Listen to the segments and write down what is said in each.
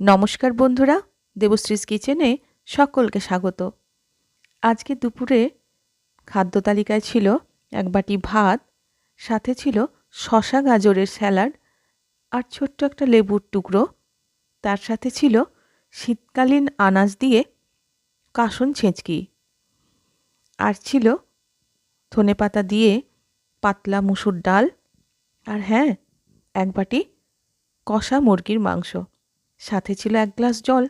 নমস্কার বন্ধুরা, দেবশ্রীস কিচেনে সকলকে স্বাগত। আজকে দুপুরে খাদ্য তালিকায় ছিল এক বাটি ভাত, সাথে ছিল শশা গাজরের স্যালাড আর ছোট্ট একটা লেবুর টুকরো। তার সাথে ছিল শীতকালীন আনাজ দিয়ে কাসন ছেঁচকি। আর ছিল ধনে পাতা দিয়ে পাতলা মুসুর ডাল। আর হ্যাঁ এক বাটি কষা মুরগির মাংস। সাথে ছিল এক গ্লাস জল।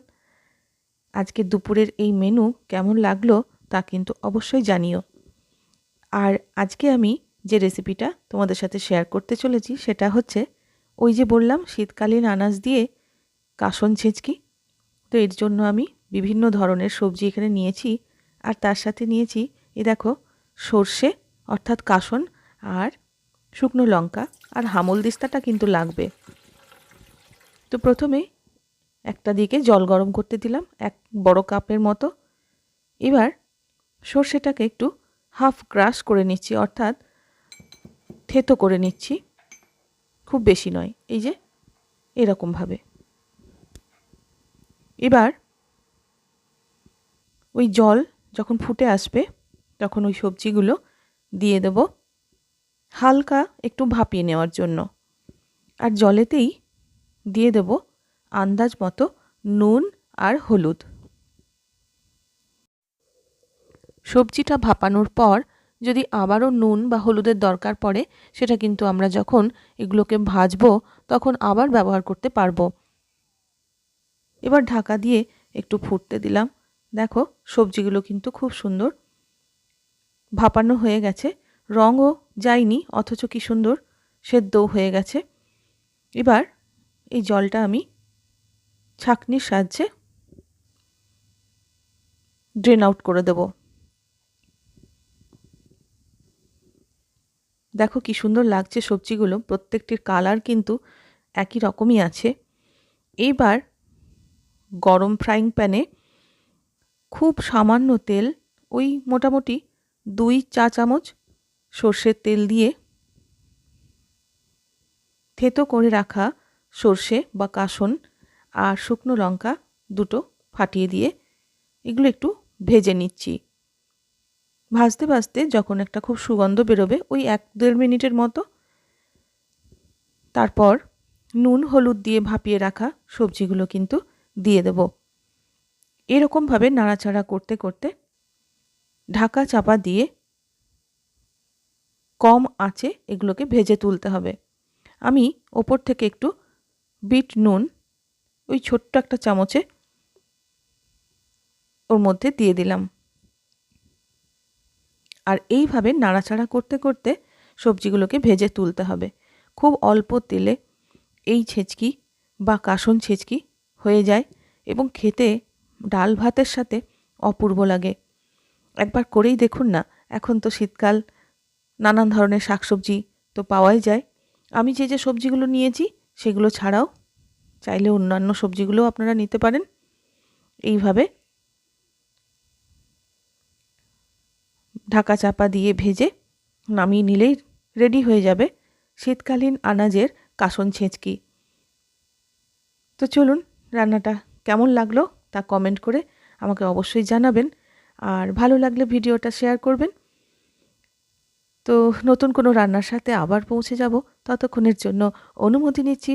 আজকে দুপুরের এই মেনু কেমন লাগল তা কিন্তু অবশ্যই জানিও। আর আজকে আমি যে রেসিপিটা তোমাদের সাথে শেয়ার করতে চলেছি সেটা হচ্ছে ওই যে বললাম শীতকালীন আনাজ দিয়ে কাসন ছেঁচকি। তো এর জন্য আমি বিভিন্ন ধরনের সবজি এখানে নিয়েছি আর তার সাথে নিয়েছি, এ দেখো, সর্ষে, অর্থাৎ কাসন আর শুকনো লঙ্কা আর হামল দিস্তাটা কিন্তু লাগবে। তো প্রথমে একটা দিকে জল গরম করতে দিলাম, এক বড় কাপের মতো। এবার সর্ষেটাকে একটু হাফ ক্রাশ করে নিচ্ছি, অর্থাৎ থেতো করে নিচ্ছি। খুব বেশি নয়, এই যে এরকমভাবে এবার ওই জল যখন ফুটে আসবে, তখন ওই সবজিগুলো দিয়ে দেব হালকা একটু ভাপিয়ে নেওয়ার জন্য। আর জলেতেই দিয়ে দেব আন্দাজ মতো নুন আর হলুদ। সবজিটা ভাপানোর পর যদি আবারও নুন বা হলুদের দরকার পড়ে, সেটা কিন্তু আমরা যখন এগুলোকে ভাজবো তখন আবার ব্যবহার করতে পারব। এবার ঢাকা দিয়ে একটু ফুটতে দিলাম। দেখো, সবজিগুলো কিন্তু খুব সুন্দর ভাপানো হয়ে গেছে। রঙও যায়নি, অথচ কি সুন্দর সেদ্ধও হয়ে গেছে। এবার এই জলটা আমি ছাকনির সাহায্যে ড্রেন আউট করে দেব। দেখো কি সুন্দর লাগছে সবজিগুলো, প্রত্যেকটির কালার কিন্তু একই রকমই আছে। এইবার গরম ফ্রাইং প্যানে খুব সামান্য তেল, ওই মোটামুটি দুই চা চামচ সর্ষের তেল দিয়ে থেতো করে রাখা সর্ষে বা কাসন আর শুকনো লঙ্কা দুটো ফাটিয়ে দিয়ে এগুলো একটু ভেজে নিচ্ছি। ভাজতে ভাজতে যখন একটা খুব সুগন্ধ বেরোবে ওই এক দেড় মিনিটের মতো। তারপর নুন, হলুদ দিয়ে ভাপিয়ে রাখা সবজিগুলো কিন্তু দিয়ে দেব। এরকমভাবে নাড়াচাড়া করতে করতে ঢাকা চাপা দিয়ে কম আঁচে এগুলোকে ভেজে তুলতে হবে। আমি ওপর থেকে একটু বিট নুন ওই ছোট্ট একটা চামচে ওর মধ্যে দিয়ে দিলাম। আর এইভাবে নাড়াচাড়া করতে করতে সবজিগুলোকে ভেজে তুলতে হবে। খুব অল্প তেলে এই ছেচকি বা কাসন ছেচকি হয়ে যায় এবং খেতে ডাল ভাতের সাথে অপূর্ব লাগে। একবার করেই দেখুন না, এখন তো শীতকাল, নানান ধরনের শাকসবজি তো পাওয়াই যায়। আমি যে যে সবজিগুলো নিয়েছি সেগুলো ছাড়াও চাইলে অন্যান্য সবজিগুলোও আপনারা নিতে পারেন। এইভাবে। ঢাকা চাপা দিয়ে ভেজে নামিয়ে নিলেই রেডি হয়ে যাবে শীতকালীন আনাজের কাসন ছেঁচকি। তো চলুন, রান্নাটা কেমন লাগল তা কমেন্ট করে আমাকে অবশ্যই জানাবেন। আর ভালো লাগলে ভিডিওটা শেয়ার করবেন। তো নতুন কোনো রান্নার সাথে আবার পৌঁছে যাব। ততক্ষণের জন্য অনুমতি নিচ্ছি।